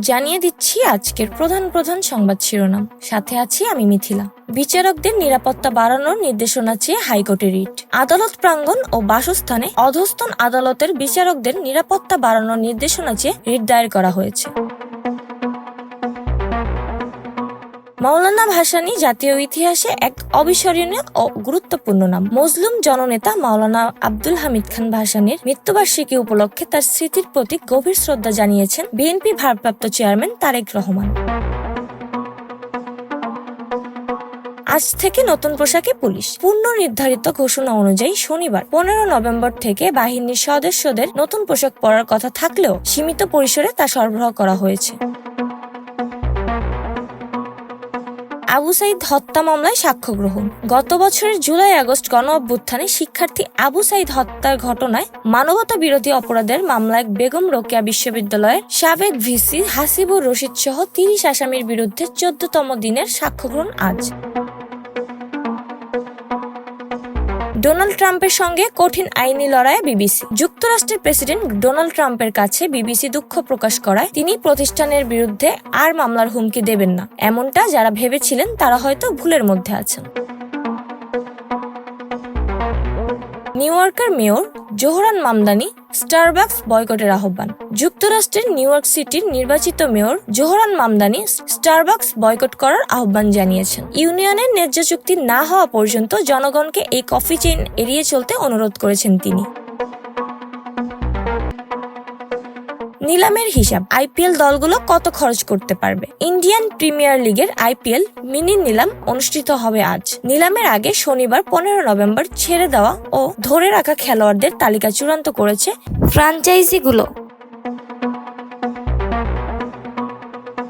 জানিয়ে দিচ্ছি আজকের প্রধান প্রধান সংবাদ শিরোনাম। সাথে আছি আমি মিথিলা। বিচারকদের নিরাপত্তা বাড়ানোর নির্দেশনা চেয়ে হাইকোর্টে রিট। আদালত প্রাঙ্গণ ও বাসস্থানে অধস্তন আদালতের বিচারকদের নিরাপত্তা বাড়ানোর নির্দেশনা চেয়ে রিট দায়ের করা হয়েছে। মাওলানা ভাসানী জাতীয় ইতিহাসে এক অবিস্মরণীয় ও গুরুত্বপূর্ণ নাম। মজলুম জননেতা মাওলানা আব্দুল হামিদ খান ভাসানীর মৃত্যুবার্ষিকী উপলক্ষে তার স্মৃতির প্রতি গভীর শ্রদ্ধা জানিয়েছেন বিএনপি ভারপ্রাপ্ত চেয়ারম্যান তারেক রহমান। আজ থেকে নতুন পোশাকে পুলিশ। পূর্ণ নির্ধারিত ঘোষণা অনুযায়ী শনিবার, পনেরো নভেম্বর থেকে বাহিনীর সদস্যদের নতুন পোশাক পরার কথা থাকলেও সীমিত পরিসরে তা সরবরাহ করা হয়েছে। আবু সাইদ হত্যা মামলায় সাক্ষ্য গ্রহণ। গত বছরের জুলাই আগস্ট গণ অভ্যুত্থানে শিক্ষার্থী আবু সাইদ হত্যার ঘটনায় মানবতা বিরোধী অপরাধের মামলায় বেগম রোকেয়া বিশ্ববিদ্যালয়ের সাবেক ভিসি হাসিবুর রশিদ সহ তিরিশ আসামির বিরুদ্ধে চোদ্দতম দিনের সাক্ষ্য গ্রহণ আজ। ডোনাল্ড ট্রাম্পের সঙ্গে কঠিন আইনি লড়ায় বিবিসি। যুক্তরাষ্ট্রের প্রেসিডেন্ট ডোনাল্ড ট্রাম্পের কাছে বিবিসি দুঃখ প্রকাশ করায় তিনি প্রতিষ্ঠানের বিরুদ্ধে আর মামলার হুমকি দেবেন না। এমনটা যারা ভেবেছিলেন তারা হয়তো ভুলের মধ্যে আছেন। নিউ ইয়র্কের মেয়র জোহরান মামদানি স্টারবাকস বয়কটের আহ্বান। যুক্তরাষ্ট্রের নিউ ইয়র্ক সিটির নির্বাচিত mayor Zohran Mamdani Starbucks boycott করার আহ্বান জানিয়েছেন। ইউনিয়নের ন্যায্য চুক্তি না হওয়া পর্যন্ত জনগণকে এই কফি চেইন এড়িয়ে চলতে অনুরোধ করেছেন তিনি। নিলামের হিসাব আইপিএল দলগুলো কত খরচ করতে পারবে? ইন্ডিয়ান প্রিমিয়ার লিগের আইপিএল মিনি নিলাম অনুষ্ঠিত হবে আজ। নিলামের আগে শনিবার পনেরো নভেম্বর ছেড়ে দেওয়া ও ধরে রাখা খেলোয়াড়দের তালিকা চূড়ান্ত করেছে ফ্রাঞ্চাইজিগুলো।